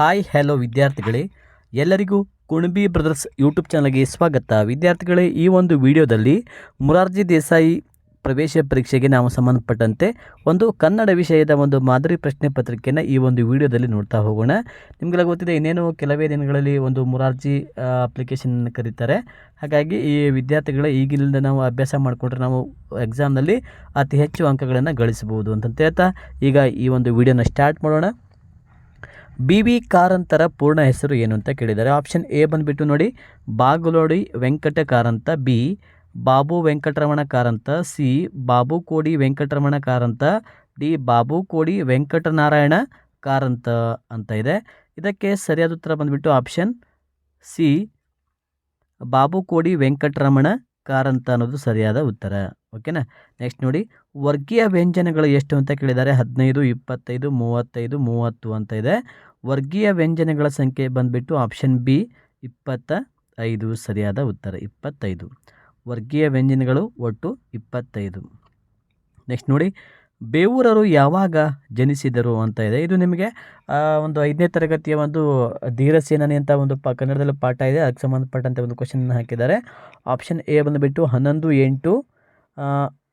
Hi hello ವಿದ್ಯಾರ್ಥಿಗಳೇ. ಎಲ್ಲರಿಗೂ Kunbi brothers YouTube ಚಾನಲ್ಗೆ ಸ್ವಾಗತ. ವಿದ್ಯಾರ್ಥಿಗಳೇ, ಈ ಒಂದು ವಿಡಿಯೋದಲ್ಲಿ ಮುರಾರ್ಜಿ ದೇಸಾಯಿ ಪ್ರವೇಶ ಪರೀಕ್ಷೆಗೆ ನಾವು ಸಂಬಂಧಪಟ್ಟಂತೆ ಒಂದು ಕನ್ನಡ ವಿಷಯದ ಒಂದು ಮಾದರಿ ಪ್ರಶ್ನೆ ಪತ್ರಿಕೆಯನ್ನು ಈ ಒಂದು ವಿಡಿಯೋದಲ್ಲಿ ನೋಡ್ತಾ ಹೋಗೋಣ. ನಿಮಗೆಲ್ಲ ಗೊತ್ತಿದೆ, ಇನ್ನೇನು ಕೆಲವೇ ದಿನಗಳಲ್ಲಿ ಒಂದು ಮುರಾರ್ಜಿ ಅಪ್ಲಿಕೇಶನ್ ಕರೀತಾರೆ. ಹಾಗಾಗಿ ಈ ವಿದ್ಯಾರ್ಥಿಗಳ, ಈಗಿನಿಂದ ನಾವು ಅಭ್ಯಾಸ ಮಾಡಿಕೊಂಡ್ರೆ ನಾವು ಎಕ್ಸಾಮ್ನಲ್ಲಿ ಅತಿ ಹೆಚ್ಚು ಅಂಕಗಳನ್ನು ಗಳಿಸಬಹುದು ಅಂತಂತ ಹೇಳ್ತಾ ಈಗ ಈ ಒಂದು ವಿಡಿಯೋನ ಸ್ಟಾರ್ಟ್ ಮಾಡೋಣ. ಬಿ ವಿ ಕಾರಂತರ ಪೂರ್ಣ ಹೆಸರು ಏನು ಅಂತ ಕೇಳಿದ್ದಾರೆ. ಆಪ್ಷನ್ ಎ ಬಂದುಬಿಟ್ಟು ನೋಡಿ, Bagalodi Venkata Karanth B Babu Venkataramana Karanth, C Babu Kodi Venkataramana Karanth, D Babu Kodi Venkatanarayana Karanth ಅಂತ ಇದೆ. ಇದಕ್ಕೆ ಸರಿಯಾದ ಉತ್ತರ ಬಂದುಬಿಟ್ಟು ಆಪ್ಷನ್ ಸಿ ಬಾಬು ಕೋಡಿ ವೆಂಕಟರಮಣ ಕಾರಂತ ಅನ್ನೋದು ಸರಿಯಾದ ಉತ್ತರ. ಓಕೆನಾ? ನೆಕ್ಸ್ಟ್ ನೋಡಿ, ವರ್ಗೀಯ ವ್ಯಂಜನಗಳು ಎಷ್ಟು ಅಂತ ಕೇಳಿದ್ದಾರೆ. ಹದಿನೈದು, ಇಪ್ಪತ್ತೈದು, ಮೂವತ್ತೈದು, ಮೂವತ್ತು ಅಂತ ಇದೆ. ವರ್ಗೀಯ ವ್ಯಂಜನಗಳ ಸಂಖ್ಯೆ ಬಂದುಬಿಟ್ಟು ಆಪ್ಷನ್ ಬಿ ಇಪ್ಪತ್ತ ಐದು ಸರಿಯಾದ ಉತ್ತರ, ಇಪ್ಪತ್ತೈದು. ವರ್ಗೀಯ ವ್ಯಂಜನಗಳು ಒಟ್ಟು ಇಪ್ಪತ್ತೈದು. ನೆಕ್ಸ್ಟ್ ನೋಡಿ, ಬೇವೂರರು ಯಾವಾಗ ಜನಿಸಿದರು ಅಂತ ಇದೆ. ಇದು ನಿಮಗೆ ಒಂದು ಐದನೇ ತರಗತಿಯ ಒಂದು ಧೀರಸೇನಾನಿ ಅಂತ ಒಂದು ಪ, ಕನ್ನಡದಲ್ಲಿ ಪಾಠ ಇದೆ. ಅದಕ್ಕೆ ಸಂಬಂಧಪಟ್ಟಂತೆ ಒಂದು ಕ್ವಶನ್ ಹಾಕಿದ್ದಾರೆ. ಆಪ್ಷನ್ ಎ ಬಂದುಬಿಟ್ಟು ಹನ್ನೊಂದು ಎಂಟು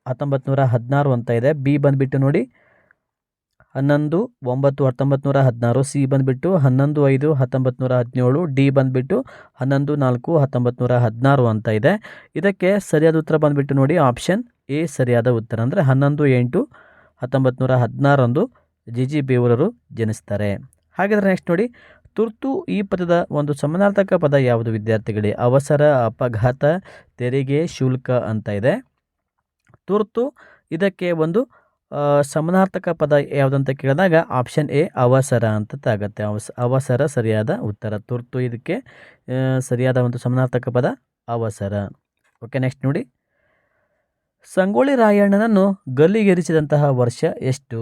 ಹತ್ತೊಂಬತ್ತು ನೂರ ಹದಿನಾರು ಅಂತ ಇದೆ. ಬಿ ಬಂದುಬಿಟ್ಟು ನೋಡಿ. ಹನ್ನೊಂದು, ಒಂಬತ್ತು ಹತ್ತೊಂಬತ್ತು ನೂರ ಹದಿನಾರು. ಸಿ ಬಂದುಬಿಟ್ಟು ಹನ್ನೊಂದು, ಐದು ಹತ್ತೊಂಬತ್ತು ನೂರ ಹದಿನೇಳು. ಡಿ ಬಂದುಬಿಟ್ಟು ಹನ್ನೊಂದು, ನಾಲ್ಕು ಹತ್ತೊಂಬತ್ತು ನೂರ ಹದಿನಾರು ಅಂತ ಇದೆ. ಇದಕ್ಕೆ ಸರಿಯಾದ ಉತ್ತರ ಬಂದುಬಿಟ್ಟು ನೋಡಿ. ಆಪ್ಷನ್ ಎ ಸರಿಯಾದ ಉತ್ತರ ಅಂದರೆ ಹನ್ನೊಂದು, ಎಂಟು ಹತ್ತೊಂಬತ್ತು ನೂರ ಹದಿನಾರಂದು ಜಿ ಜಿ ಬೇವೂರರು ಜನಿಸ್ತಾರೆ. ಹಾಗಾದರೆ ನೆಕ್ಸ್ಟ್ ನೋಡಿ. ತುರ್ತು ಈ ಪದದ ಒಂದು ಸಮಾನಾರ್ಥಕ ಪದ ಯಾವುದು ವಿದ್ಯಾರ್ಥಿಗಳಿಗೆ ಅವಸರ, ಅಪಘಾತ, ತೆರಿಗೆ, ಶುಲ್ಕ ಅಂತ ಇದೆ. ತುರ್ತು. ಇದಕ್ಕೆ ಒಂದು ಸಮನಾರ್ಥಕ ಪದ ಯಾವುದಂತ ಕೇಳಿದಾಗ ಆಪ್ಷನ್ ಎ ಅವಸರ ಅಂತ ಆಗುತ್ತೆ ಅವಸ, ಅವಸರ ಸರಿಯಾದ ಉತ್ತರ. ತುರ್ತು ಇದಕ್ಕೆ ಸರಿಯಾದ ಒಂದು ಸಮನಾರ್ಥಕ ಪದ ಅವಸರ. ಓಕೆ ನೆಕ್ಸ್ಟ್ ನೋಡಿ. ಸಂಗೊಳ್ಳಿ ರಾಯಣ್ಣನನ್ನು ಗಲ್ಲಿಗೇರಿಸಿದಂತಹ ವರ್ಷ ಎಷ್ಟು?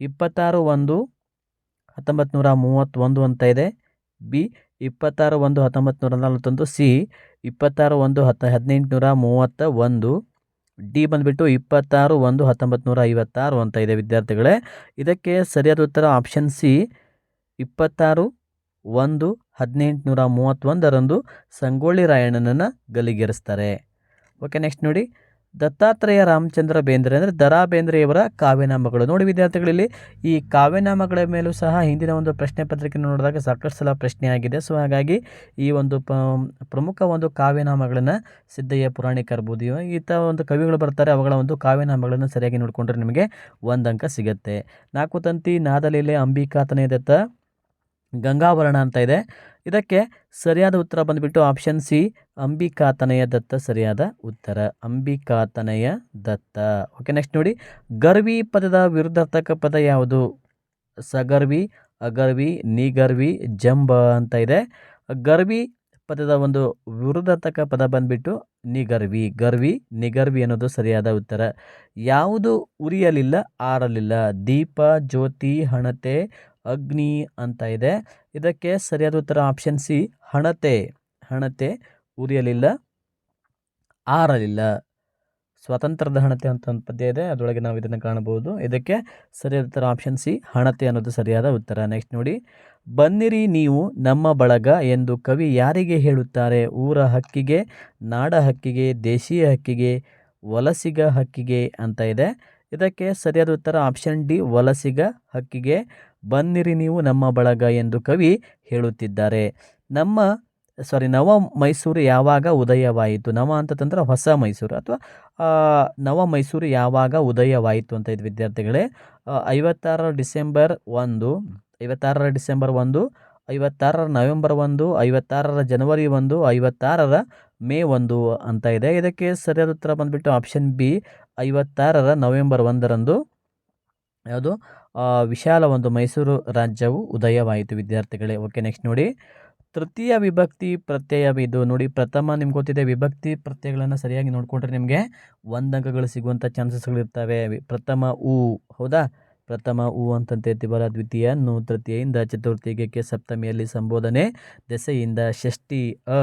ಇಪ್ಪತ್ತಾರು ಒಂದು ಹತ್ತೊಂಬತ್ತು ನೂರ ಮೂವತ್ತೊಂದು ಅಂತ ಇದೆ. ಬಿ ಇಪ್ಪತ್ತಾರು ಒಂದು ಹತ್ತೊಂಬತ್ತು ನೂರ ನಲವತ್ತೊಂದು. ಸಿ ಇಪ್ಪತ್ತಾರು ಒಂದು, ಹತ್ತು ಹದಿನೆಂಟು ನೂರ ಮೂವತ್ತ ಒಂದು ಡಿ ಬಂದುಬಿಟ್ಟು ಇಪ್ಪತ್ತಾರು, ಒಂದು, ಹತ್ತೊಂಬತ್ತು, ನೂರ ಐವತ್ತಾರು ಅಂತ ಇದೆ ವಿದ್ಯಾರ್ಥಿಗಳೇ. ಇದಕ್ಕೆ ಸರಿಯಾದ ಉತ್ತರ ಆಪ್ಷನ್ ಸಿ ಇಪ್ಪತ್ತಾರು, ಒಂದು ಹದಿನೆಂಟುನೂರ ಮೂವತ್ತೊಂದರಂದು ಸಂಗೊಳ್ಳಿ ರಾಯಣ್ಣನನ್ನು ಗಲ್ಲಿಗೇರಿಸ್ತಾರೆ ಓಕೆ ನೆಕ್ಸ್ಟ್ ನೋಡಿ. ದತ್ತಾತ್ರೇಯ ರಾಮಚಂದ್ರ ಬೇಂದ್ರೆ ಅಂದರೆ ದರಾ ಬೇಂದ್ರೆಯವರ ಕಾವ್ಯನಾಮಗಳು. ನೋಡಿ ವಿದ್ಯಾರ್ಥಿಗಳಲ್ಲಿ ಈ ಕಾವ್ಯನಾಮಗಳ ಮೇಲೂ ಸಹ ಹಿಂದಿನ ಒಂದು ಪ್ರಶ್ನೆ ಪತ್ರಿಕೆ ನೋಡಿದಾಗ ಸಾಕಷ್ಟು ಸಲ ಪ್ರಶ್ನೆ ಆಗಿದೆ. ಸೊ ಹಾಗಾಗಿ ಈ ಒಂದು ಪ್ರಮುಖ ಒಂದು ಕಾವ್ಯನಾಮಗಳನ್ನು ಸಿದ್ದಯ್ಯ ಪುರಾಣಿಕ ಇರ್ಬೋದು ಈತ ಒಂದು ಕವಿಗಳು ಬರ್ತಾರೆ, ಅವುಗಳ ಒಂದು ಕಾವ್ಯನಾಮಗಳನ್ನು ಸರಿಯಾಗಿ ನೋಡಿಕೊಂಡ್ರೆ ನಿಮಗೆ ಒಂದು ಅಂಕ ಸಿಗುತ್ತೆ. ನಾಲ್ಕು ತಂತಿ ನಾದಲೀಲೆ ಅಂಬಿಕಾತನೇ ದತ್ತ ಗಂಗಾವರಣ ಅಂತ ಇದೆ. ಇದಕ್ಕೆ ಸರಿಯಾದ ಉತ್ತರ ಬಂದುಬಿಟ್ಟು ಆಪ್ಷನ್ ಸಿ ಅಂಬಿಕಾತನಯ ದತ್ತ ಸರಿಯಾದ ಉತ್ತರ. ಅಂಬಿಕಾತನಯ ದತ್ತ. ಓಕೆ ನೆಕ್ಸ್ಟ್ ನೋಡಿ. ಗರ್ವಿ ಪದದ ವಿರುದ್ಧಾರ್ಥಕ ಪದ ಯಾವುದು? ಸಗರ್ವಿ, ಅಗರ್ವಿ, ನಿಗರ್ವಿ, ಜಂಬ ಅಂತ ಇದೆ. ಗರ್ವಿ ಪದದ ಒಂದು ವಿರುದ್ಧಾರ್ಥಕ ಪದ ಬಂದ್ಬಿಟ್ಟು ನಿಗರ್ವಿ. ಗರ್ವಿ, ನಿಗರ್ವಿ ಅನ್ನೋದು ಸರಿಯಾದ ಉತ್ತರ. ಯಾವುದು ಉರಿಯಲಿಲ್ಲ, ಆರಲಿಲ್ಲ. ದೀಪ, ಜ್ಯೋತಿ, ಹಣತೆ ಅಗ್ನಿ ಅಂತ ಇದೆ. ಇದಕ್ಕೆ ಸರಿಯಾದ ಉತ್ತರ ಆಪ್ಷನ್ ಸಿ ಹಣತೆ. ಹಣತೆ ಉರಿಯಲಿಲ್ಲ, ಆರಲಿಲ್ಲ. ಸ್ವಾತಂತ್ರ್ಯದ ಹಣತೆ ಅಂತ ಒಂದು ಪದ್ಯ ಇದೆ, ಅದರೊಳಗೆ ನಾವು ಇದನ್ನು ಕಾಣಬಹುದು. ಇದಕ್ಕೆ ಸರಿಯಾದ ಉತ್ತರ ಆಪ್ಷನ್ ಸಿ ಹಣತೆ ಅನ್ನೋದು ಸರಿಯಾದ ಉತ್ತರ. ನೆಕ್ಸ್ಟ್ ನೋಡಿ. ಬನ್ನಿರಿ ನೀವು ನಮ್ಮ ಬಳಗ ಎಂದು ಕವಿ ಯಾರಿಗೆ ಹೇಳುತ್ತಾರೆ? ಊರ ಹಕ್ಕಿಗೆ, ನಾಡ ಹಕ್ಕಿಗೆ, ದೇಶೀಯ ಹಕ್ಕಿಗೆ, ವಲಸಿಗ ಹಕ್ಕಿಗೆ ಅಂತ ಇದೆ. ಇದಕ್ಕೆ ಸರಿಯಾದ ಉತ್ತರ ಆಪ್ಷನ್ ಡಿ ವಲಸಿಗ ಹಕ್ಕಿಗೆ ಬನ್ನಿರಿ ನೀವು ನಮ್ಮ ಬಳಗ ಎಂದು ಕವಿ ಹೇಳುತ್ತಿದ್ದಾರೆ. ನಮ್ಮ ಸಾರಿ ನವ ಮೈಸೂರು ಯಾವಾಗ ಉದಯವಾಯಿತು? ನವ ಅಂತಂದ್ರೆ ಹೊಸ ಮೈಸೂರು ಅಥವಾ ನವ ಮೈಸೂರು ಯಾವಾಗ ಉದಯವಾಯಿತು ಅಂತ ಇದು ವಿದ್ಯಾರ್ಥಿಗಳೇ ಐವತ್ತಾರರ ಡಿಸೆಂಬರ್ ಒಂದು, ಐವತ್ತಾರರ ಡಿಸೆಂಬರ್ ಒಂದು, ಐವತ್ತಾರರ ನವೆಂಬರ್ ಒಂದು, ಐವತ್ತಾರರ ಜನವರಿ ಒಂದು, ಐವತ್ತಾರರ ಮೇ ಒಂದು ಅಂತ ಇದೆ. ಇದಕ್ಕೆ ಸರಿಯಾದ ಉತ್ತರ ಬಂದುಬಿಟ್ಟು ಆಪ್ಷನ್ ಬಿ ಐವತ್ತಾರರ ನವೆಂಬರ್ ಒಂದರಂದು. ಯಾವುದು? ವಿಶಾಲ ಒಂದು ಮೈಸೂರು ರಾಜ್ಯವು ಉದಯವಾಯಿತು, ವಿದ್ಯಾರ್ಥಿಗಳೇ. ಓಕೆ ನೆಕ್ಸ್ಟ್ ನೋಡಿ. ತೃತೀಯ ವಿಭಕ್ತಿ ಪ್ರತ್ಯಯ ಇದು ನೋಡಿ. ಪ್ರಥಮ ನಿಮ್ಗೆ ಗೊತ್ತಿದೆ, ವಿಭಕ್ತಿ ಪ್ರತ್ಯಯಗಳನ್ನು ಸರಿಯಾಗಿ ನೋಡಿಕೊಂಡ್ರೆ ನಿಮಗೆ ಒಂದು ಅಂಕಗಳು ಸಿಗುವಂಥ ಚಾನ್ಸಸ್ಗಳಿರ್ತವೆ ಪ್ರಥಮ ಊ, ಹೌದಾ? ಪ್ರಥಮ ಉ ಅಂತಂತ ಹೇಳ್ತೀವಲ್ಲ ದ್ವಿತೀಯ, ನು ತೃತೀಯಿಂದ ಚತುರ್ಥಿಗೆ ಸಪ್ತಮಿಯಲ್ಲಿ ಸಂಬೋಧನೆ, ದೆಸೆಯಿಂದ ಷಷ್ಠಿ, ಅ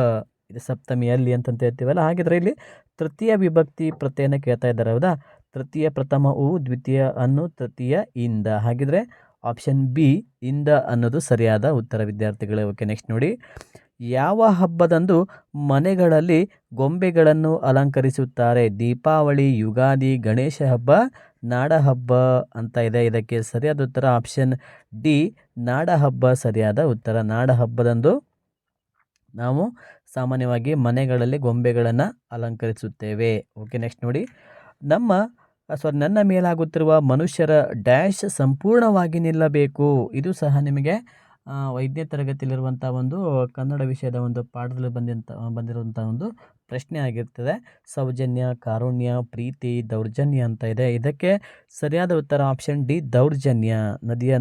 ಇದು ಸಪ್ತಮಿಯಲ್ಲಿ ಅಂತಂತ ಹೇಳ್ತೀವಲ್ಲ ಹಾಗಿದ್ರೆ ಇಲ್ಲಿ ತೃತೀಯ ವಿಭಕ್ತಿ ಪ್ರತ್ಯಯನ ಕೇಳ್ತಾ ಇದ್ದಾರೆ, ಹೌದಾ? ತೃತೀಯ ಪ್ರಥಮ ಉ ದ್ವಿತೀಯ ಅನ್ನು ತೃತೀಯ ಇಂದ. ಹಾಗಿದ್ರೆ ಆಪ್ಷನ್ ಬಿ ಇಂದ ಅನ್ನೋದು ಸರಿಯಾದ ಉತ್ತರ ವಿದ್ಯಾರ್ಥಿಗಳೇ. ಓಕೆ ನೆಕ್ಸ್ಟ್ ನೋಡಿ. ಯಾವ ಹಬ್ಬದಂದು ಮನೆಗಳಲ್ಲಿ ಗೊಂಬೆಗಳನ್ನು ಅಲಂಕರಿಸುತ್ತಾರೆ? ದೀಪಾವಳಿ, ಯುಗಾದಿ, ಗಣೇಶ ಹಬ್ಬ, ನಾಡ ಹಬ್ಬ ಅಂತ ಇದೆ. ಇದಕ್ಕೆ ಸರಿಯಾದ ಉತ್ತರ ಆಪ್ಷನ್ ಡಿ ನಾಡ ಹಬ್ಬ ಸರಿಯಾದ ಉತ್ತರ. ನಾಡ ಹಬ್ಬದಂದು ನಾವು ಸಾಮಾನ್ಯವಾಗಿ ಮನೆಗಳಲ್ಲಿ ಗೊಂಬೆಗಳನ್ನು ಅಲಂಕರಿಸುತ್ತೇವೆ. ಓಕೆ ನೆಕ್ಸ್ಟ್ ನೋಡಿ. ನಮ್ಮ ಸಾರಿ ನನ್ನ ಮೇಲಾಗುತ್ತಿರುವ ಮನುಷ್ಯರ ಡ್ಯಾಶ್ ಸಂಪೂರ್ಣವಾಗಿ ನಿಲ್ಲಬೇಕು. ಇದು ಸಹ ನಿಮಗೆ ವೈದ್ಯ ತರಗತಿಯಲ್ಲಿರುವಂಥ ಒಂದು ಕನ್ನಡ ವಿಷಯದ ಒಂದು ಪಾಠದಲ್ಲಿ ಬಂದಂಥ ಬಂದಿರುವಂಥ ಒಂದು ಪ್ರಶ್ನೆ ಆಗಿರ್ತದೆ. ಸೌಜನ್ಯ, ಕಾರುಣ್ಯ, ಪ್ರೀತಿ, ದೌರ್ಜನ್ಯ ಅಂತ ಇದೆ. ಇದಕ್ಕೆ ಸರಿಯಾದ ಉತ್ತರ ಆಪ್ಷನ್ ಡಿ ದೌರ್ಜನ್ಯ. ನದಿಯ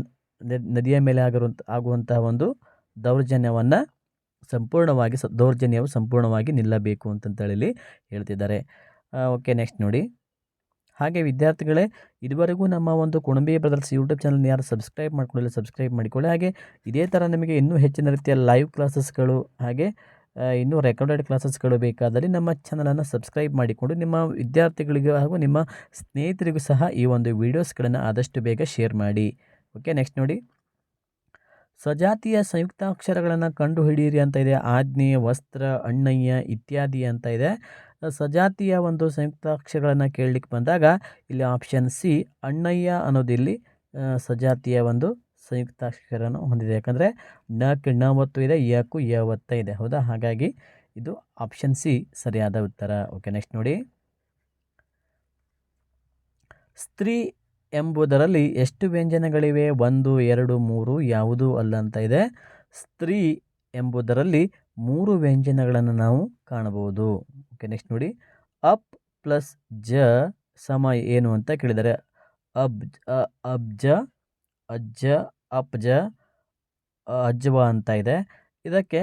ನದಿಯ ಮೇಲೆ ಆಗಿರುವಂಥ ಆಗುವಂತಹ ಒಂದು ದೌರ್ಜನ್ಯವನ್ನು ಸಂಪೂರ್ಣವಾಗಿ ಸ, ದೌರ್ಜನ್ಯವು ಸಂಪೂರ್ಣವಾಗಿ ನಿಲ್ಲಬೇಕು ಅಂತಂತೇಳಿ ಹೇಳ್ತಿದ್ದಾರೆ. ಓಕೆ ನೆಕ್ಸ್ಟ್ ನೋಡಿ. ಹಾಗೆ ವಿದ್ಯಾರ್ಥಿಗಳೇ, ಇದುವರೆಗೂ ನಮ್ಮ ಒಂದು ಕುಣಬಿ ಬ್ರದರ್ಸ್ ಯೂಟ್ಯೂಬ್ ಚಾನಲ್ನ ಯಾರು ಸಬ್ಸ್ಕ್ರೈಬ್ ಮಾಡಿಕೊಳ್ಳಿ ಸಬ್ಸ್ಕ್ರೈಬ್ ಮಾಡಿಕೊಳ್ಳಿ. ಹಾಗೆ ಇದೇ ಥರ ನಿಮಗೆ ಇನ್ನೂ ಹೆಚ್ಚಿನ ರೀತಿಯ ಲೈವ್ ಕ್ಲಾಸಸ್ಗಳು, ಹಾಗೆ ಇನ್ನೂ ರೆಕಾರ್ಡೆಡ್ ಕ್ಲಾಸಸ್ಗಳು ಬೇಕಾದಲ್ಲಿ ನಮ್ಮ ಚಾನಲನ್ನು ಸಬ್ಸ್ಕ್ರೈಬ್ ಮಾಡಿಕೊಂಡು ನಿಮ್ಮ ವಿದ್ಯಾರ್ಥಿಗಳಿಗೂ ಹಾಗೂ ನಿಮ್ಮ ಸ್ನೇಹಿತರಿಗೂ ಸಹ ಈ ಒಂದು ವೀಡಿಯೋಸ್ಗಳನ್ನು ಆದಷ್ಟು ಬೇಗ ಶೇರ್ ಮಾಡಿ. ಓಕೆ, ನೆಕ್ಸ್ಟ್ ನೋಡಿ. ಸ್ವಜಾತಿಯ ಸಂಯುಕ್ತಾಕ್ಷರಗಳನ್ನು ಕಂಡು ಹಿಡಿಯಿರಿ ಅಂತ ಇದೆ. ಆಜ್ಞೆ, ವಸ್ತ್ರ, ಅಣ್ಣಯ್ಯ ಇತ್ಯಾದಿ ಅಂತ ಇದೆ. ಸಜಾತಿಯ ಒಂದು ಸಂಯುಕ್ತಾಕ್ಷರಗಳನ್ನು ಕೇಳಲಿಕ್ಕೆ ಬಂದಾಗ ಇಲ್ಲಿ ಆಪ್ಷನ್ ಸಿ ಅಣ್ಣಯ್ಯ ಅನ್ನೋದಿಲ್ಲಿ ಸಜಾತಿಯ ಒಂದು ಸಂಯುಕ್ತಾಕ್ಷರವನ್ನು ಹೊಂದಿದೆ. ಯಾಕಂದರೆ ನಕ್ಕೆ ನವತ್ತು ಇದೆ ಯಕ್ಕೂ ಯ ಒತ್ತ ಇದೆ. ಹೌದಾ? ಹಾಗಾಗಿ ಇದು ಆಪ್ಷನ್ ಸಿ ಸರಿಯಾದ ಉತ್ತರ. ಓಕೆ ನೆಕ್ಸ್ಟ್ ನೋಡಿ. ಸ್ತ್ರೀ ಎಂಬುದರಲ್ಲಿ ಎಷ್ಟು ವ್ಯಂಜನಗಳಿವೆ? ಒಂದು, ಎರಡು, ಮೂರು, ಯಾವುದೂ ಅಲ್ಲ ಅಂತ ಇದೆ. ಸ್ತ್ರೀ ಎಂಬುದರಲ್ಲಿ ಮೂರು ವ್ಯಂಜನಗಳನ್ನು ನಾವು ಕಾಣಬಹುದು. ಓಕೆ ನೆಕ್ಸ್ಟ್ ನೋಡಿ. ಅಪ್ ಪ್ಲಸ್ ಜ ಸಮ ಏನು ಅಂತ ಕೇಳಿದ್ದಾರೆ. ಅಬ್ ಅಬ್ಜ ಅಜ್ಜ ಅಪ್ಜ ಅಜ್ವ ಅಂತ ಇದೆ. ಇದಕ್ಕೆ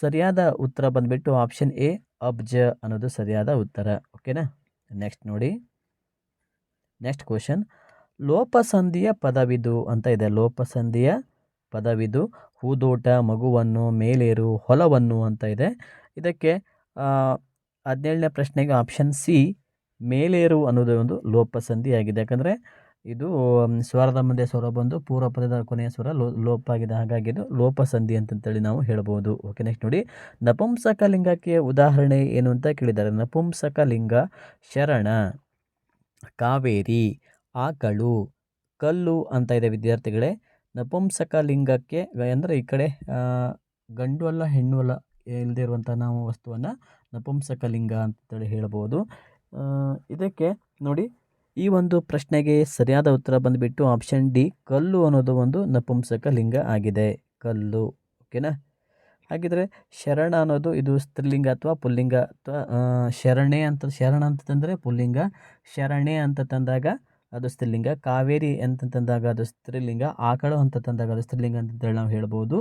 ಸರಿಯಾದ ಉತ್ತರ ಬಂದುಬಿಟ್ಟು ಆಪ್ಷನ್ ಎ ಅಬ್ಜ ಅನ್ನೋದು ಸರಿಯಾದ ಉತ್ತರ. ಓಕೆನಾ ನೆಕ್ಸ್ಟ್ ನೋಡಿ. ನೆಕ್ಸ್ಟ್ ಕ್ವಶನ್ ಲೋಪಸಂಧಿಯ ಪದವಿದು ಅಂತ ಇದೆ. ಲೋಪಸಂಧಿಯ ಪದವಿದು. ಹೂದೋಟ, ಮಗುವನ್ನು, ಮೇಲೇರು, ಹೊಲವನ್ನು ಅಂತ ಇದೆ. ಇದಕ್ಕೆ ಹದಿನೇಳನೇ ಪ್ರಶ್ನೆಗೆ ಆಪ್ಷನ್ ಸಿ ಮೇಲೇರು ಅನ್ನೋದು ಒಂದು ಲೋಪಸಂಧಿಯಾಗಿದೆ. ಯಾಕಂದರೆ ಇದು ಸ್ವರದ ಮುಂದೆ ಸ್ವರ ಬಂದು ಪೂರ್ವ ಪದದ ಕೊನೆಯ ಸ್ವರ ಲೋ, ಲೋಪ ಆಗಿದೆ. ಹಾಗಾಗಿ ಇದು ಲೋಪಸಂಧಿ ಅಂತಂತೇಳಿ ನಾವು ಹೇಳ್ಬೋದು. ಓಕೆ ನೆಕ್ಸ್ಟ್ ನೋಡಿ. ನಪುಂಸಕ ಲಿಂಗಕ್ಕೆ ಉದಾಹರಣೆ ಏನು ಅಂತ ಕೇಳಿದ್ದಾರೆ. ನಪುಂಸಕ ಲಿಂಗ ಶರಣ, ಕಾವೇರಿ, ಆಕಳು, ಕಲ್ಲು ಅಂತ ಇದೆ ವಿದ್ಯಾರ್ಥಿಗಳೇ. ನಪುಂಸಕ ಲಿಂಗಕ್ಕೆ ಅಂದರೆ ಈ ಕಡೆ ಗಂಡು ಅಲ್ಲ ಹೆಣ್ಣು ಅಲ್ಲ ಇಲ್ಲದೆ ಇರುವಂಥ ನಾವು ವಸ್ತುವನ್ನು ನಪುಂಸಕ ಲಿಂಗ ಅಂತೇಳಿ ಹೇಳ್ಬೋದು. ಇದಕ್ಕೆ ನೋಡಿ, ಈ ಒಂದು ಪ್ರಶ್ನೆಗೆ ಸರಿಯಾದ ಉತ್ತರ ಬಂದುಬಿಟ್ಟು ಆಪ್ಷನ್ ಡಿ ಕಲ್ಲು ಅನ್ನೋದು ಒಂದು ನಪುಂಸಕ ಲಿಂಗ ಆಗಿದೆ. ಕಲ್ಲು, ಓಕೆನಾ? ಹಾಗಿದ್ರೆ ಶರಣ ಅನ್ನೋದು ಇದು ಸ್ತ್ರೀಲಿಂಗ ಅಥವಾ ಪುಲ್ಲಿಂಗ ಅಥವಾ ಶರಣೆ ಅಂತ, ಶರಣ ಅಂತ ತಂದರೆ ಪುಲ್ಲಿಂಗ, ಶರಣೆ ಅಂತ ತಂದಾಗ ಅದು ಸ್ತ್ರೀಲಿಂಗ. ಕಾವೇರಿ ಅಂತ ತಂದಾಗ ಅದು ಸ್ತ್ರೀಲಿಂಗ. ಆಕಳು ಅಂತ ತಂದಾಗ ಅದು ಸ್ತ್ರೀಲಿಂಗ ಅಂತೇಳಿ ನಾವು ಹೇಳ್ಬೋದು.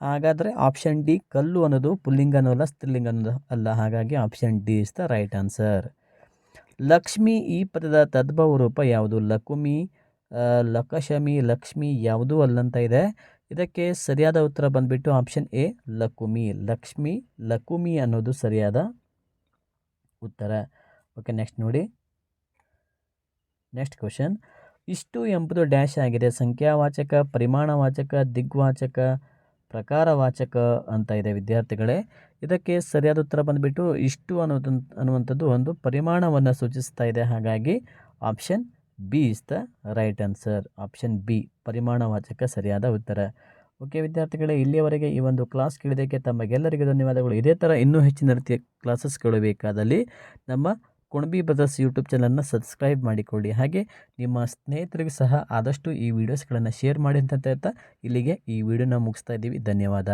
ಹಾಗಾದರೆ ಆಪ್ಷನ್ ಡಿ ಕಲ್ಲು ಅನ್ನೋದು ಪುಲ್ಲಿಂಗನೂ ಅಲ್ಲ, ಸ್ತ್ರೀಲಿಂಗ ಅನ್ನೋದು ಅಲ್ಲ. ಹಾಗಾಗಿ option D is the right answer Lakshmi ಈ ಪದದ ತದ್ಭವ ರೂಪ ಯಾವುದು? ಲಕುಮಿ ಲಕಶಮಿ, ಲಕ್ಷ್ಮಿ ಯಾವುದೂ ಅಲ್ಲಂತ ಇದೆ. ಇದಕ್ಕೆ ಸರಿಯಾದ ಉತ್ತರ ಬಂದುಬಿಟ್ಟು ಆಪ್ಷನ್ ಎ ಲಕುಮಿ. ಲಕ್ಷ್ಮಿ, ಲಕುಮಿ ಅನ್ನೋದು ಸರಿಯಾದ ಉತ್ತರ. ಓಕೆ ನೆಕ್ಸ್ಟ್ ನೋಡಿ. ನೆಕ್ಸ್ಟ್ ಕ್ವಶನ್ ಇಷ್ಟು ಎಂಬುದು ಡ್ಯಾಶ್ ಆಗಿದೆ. ಸಂಖ್ಯಾವಾಚಕ, ಪರಿಮಾಣವಾಚಕ, ದಿಗ್ವಾಚಕ, ಪ್ರಕಾರವಾಚಕ ಅಂತ ಇದೆ ವಿದ್ಯಾರ್ಥಿಗಳೇ. ಇದಕ್ಕೆ ಸರಿಯಾದ ಉತ್ತರ ಬಂದುಬಿಟ್ಟು ಇಷ್ಟು ಅನ್ನೋದು ಅನ್ನುವಂಥದ್ದು ಒಂದು ಪರಿಮಾಣವನ್ನು ಸೂಚಿಸ್ತಾ ಇದೆ. ಹಾಗಾಗಿ option B is the right answer option B ಪರಿಮಾಣವಾಚಕ ಸರಿಯಾದ ಉತ್ತರ. ಓಕೆ ವಿದ್ಯಾರ್ಥಿಗಳೇ, ಇಲ್ಲಿಯವರೆಗೆ ಈ ಒಂದು ಕ್ಲಾಸ್ ಕೇಳಿದ್ದಕ್ಕೆ ತಮಗೆಲ್ಲರಿಗೂ ಧನ್ಯವಾದಗಳು. ಇದೇ ಥರ ಇನ್ನೂ ಹೆಚ್ಚಿನ ರೀತಿಯ ಕ್ಲಾಸಸ್ಗಳು ಬೇಕಾದಲ್ಲಿ ನಮ್ಮ ಕುಣಬಿ ಬ್ರದರ್ಸ್ ಯೂಟ್ಯೂಬ್ ಚಾನಲನ್ನು ಸಬ್ಸ್ಕ್ರೈಬ್ ಮಾಡಿಕೊಳ್ಳಿ. ಹಾಗೆ ನಿಮ್ಮ ಸ್ನೇಹಿತರಿಗೂ ಸಹ ಆದಷ್ಟು ಈ ವಿಡಿಯೋಸ್ಗಳನ್ನು ಶೇರ್ ಮಾಡಿ ಅಂತ ಹೇಳ್ತಾ ಇಲ್ಲಿಗೆ ಈ ವಿಡಿಯೋನ ಮುಗಿಸ್ತಾ ಇದ್ದೀವಿ. ಧನ್ಯವಾದ.